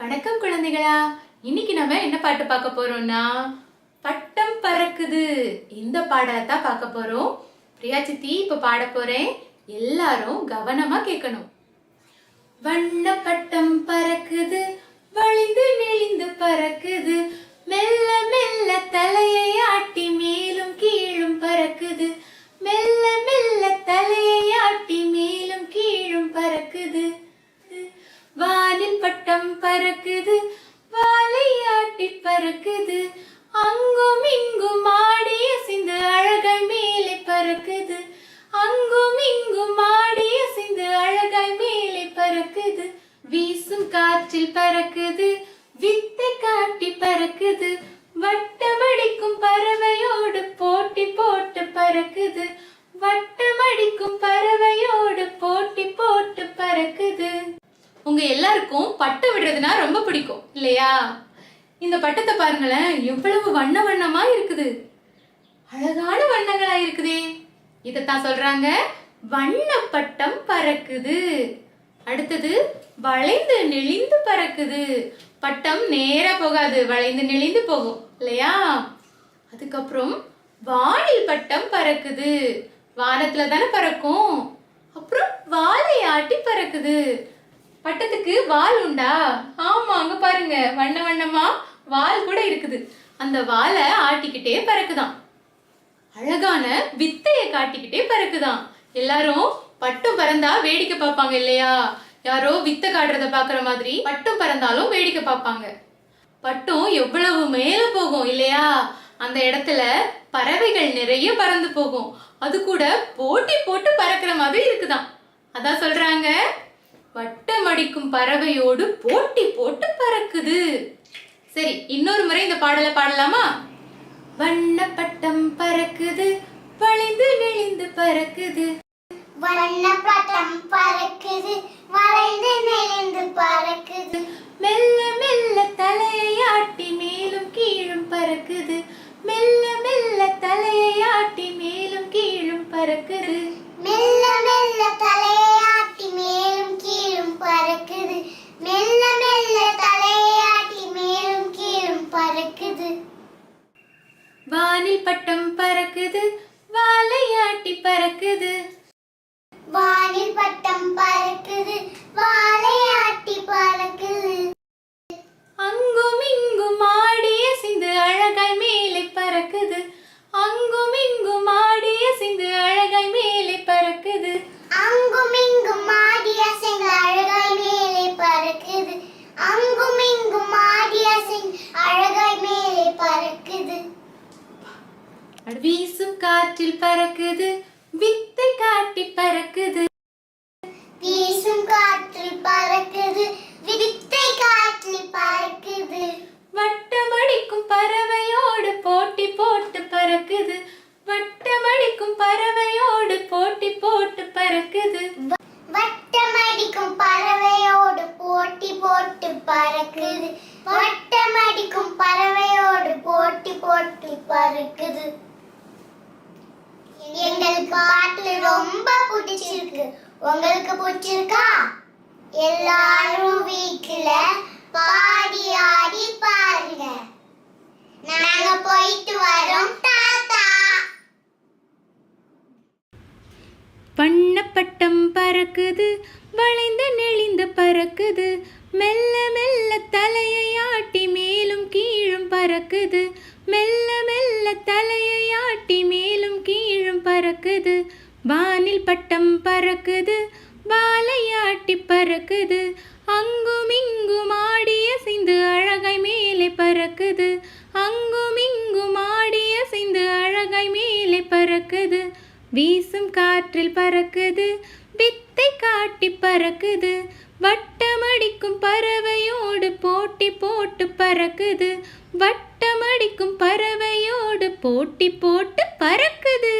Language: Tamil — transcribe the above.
வணக்கம் குழந்தைகளா. இன்னைக்கு நம்ம என்ன பாட்டு பார்க்க போறோம்னா பட்டம் பறக்குது. இந்த பாடலை தான் பார்க்க போறோம். பிரியா சித்தி இப்ப பாட போறேன். எல்லாரும் கவனமா கேட்கணும். வண்ண பட்டம் பறக்குது. வழிந்து நெளிந்து பறக்குது பறக்குது வாலையாட்டி பறக்குது. அங்கும் இங்கும் ஆடி அசைந்து அழகாய் மேலே பறக்குது. அங்கும் இங்கும் ஆடி அசைந்து அழகாய் மேலே பறக்குது. வீசும் காற்றில் பறக்குது வித்தை காட்டி பறக்குது. வட்டமடிக்கும் பறவையோடு போட்டி போட்டு பறக்கு விடுறதுனா ரொம்ப பிடிக்கும் இல்லையா? இந்த பட்டத்தை பாருங்களேன் எவ்வளவு வண்ண வண்ணமா இருக்குது. அழகான வண்ணங்களா இருக்குதே. இதைத்தான் சொல்றாங்க வண்ண பட்டம் பறக்குது. அடுத்தது வளைந்து நெளிந்து பறக்குது. பட்டம் நேரா போகாது வளைந்து நெளிந்து போகும் இல்லையா? அதுக்கப்புறம் வானில் பட்டம் பறக்குது. வானத்துல தானே பறக்கும். அப்புறம் வாழை ஆட்டி பறக்குது. பட்டத்துக்கு வால் உண்டா? ஆமா அங்க பாருங்க. வண்ண வண்ணமா வால் கூட இருக்குது. அந்த வாலை ஆட்டிக்கிட்டே பறக்குதான். அழகான வித்தைய காட்டிக்கிட்டே பறக்குதான். எல்லாரும் பட்டம் பறந்தா வேடிக்கை பார்ப்பாங்க இல்லையா? யாரோ வித்தை காட்டுறத பாக்குற மாதிரி பட்டம் பறந்தாலும் வேடிக்கை பார்ப்பாங்க. பட்டம் எவ்வளவு மேல போகும் இல்லையா? அந்த இடத்துல பறவைகள் நிறைய பறந்து போகும். அது கூட போட்டி போட்டு பறக்கிற மாதிரி இருக்குதான். அதான் சொல்றாங்க வட்டம் அடிக்கும் பறவையோடு போட்டி போட்டு பறக்குது. சரி இன்னொரு முறை இந்த பாடலை பாடலாமா? வண்ண பட்டம் பறக்குது வளைந்து நெளிந்து பறக்குது. வண்ணப்பட்டம் பறக்குது வளைந்து நெளிந்து பறக்குது. மெல்ல மெல்ல தலையை ஆட்டி மேலும் கீழும் பறக்குது. மெல்ல மெல்ல தலையை ஆட்டி மேலும் கீழும் பறக்குது மெல்ல மெல்ல தலையாட்டி மேலும் கீழும் பறக்குது மெல்ல மெல்ல தலையாட்டி மேலும் கீழும் பறக்குது வானில் பட்டம் பறக்குது வாலையாட்டி பறக்குது. வானில் பட்டம் பறக்குது. வாழையாட்டி பறக்குது. அங்கும் இங்கும் ஆடி அசைந்து அழகாய் மேலே பறக்குது. அங்கும் இங்கும் ஆடி அசைந்து அழகாய் மேலே பறக்குது. அங்கும் இங்கும் ஆடி அசைந்து அழகாய் மேலே பறக்குது. அங்கும் இங்கும் ஆடி அசைந்து அழகாய் மேலே பறக்குது. வீசும் காற்றில் பறக்குது. வித்தை காட்டி பறக்குது. வீசும் காற்றில் பறக்குது. வித்தை காற்றில் பறக்குது. வட்டமடிக்கும் பறவையோடு போட்டி போட்டு பறக்குது. வட்டமடிக்கும் பறவையோடு போட்டி போட்டு பறக்குது. வட்டமடிக்கும் பறவையோடு போட்டி போட்டு பறக்குது வட்டமடிக்கும் பறவையோடு போட்டி போட்டு பறக்குது எங்களுக்கு பாட்டு ரொம்ப பிடிச்சிருக்கு உங்களுக்கு பிடிச்சிருக்கா? எல்லாரும் வீட்டுல பாடி ஆடி பாருங்க. நாங்க போயிட்டு வரோம் தாத்தா. வண்ணப்பட்டம் பறக்குது வளைந்து நெளிந்து பறக்குது மெல்ல மெல்ல தலையை ஆட்டி மேலும் கீழும் பறக்குது மெல்ல மெல்ல தலையை ஆட்டி மேலும் கீழும் பறக்குது பட்டம் பறக்குது வாலை பறக்குது. அங்கும் இங்கும் ஆடி அசைந்து அழகாய் மேலே பறக்குது. அங்கும் இங்கும் ஆடி அசைந்து அழகாய் மேலே பறக்குது. வீசும் காற்றில் பறக்குது வித்தை காட்டி பறக்குது. வட்டமடிக்கும் பறவையோடு போட்டி போட்டு பறக்குது. வட்டமடிக்கும் பறவையோடு போட்டி போட்டு பறக்குது.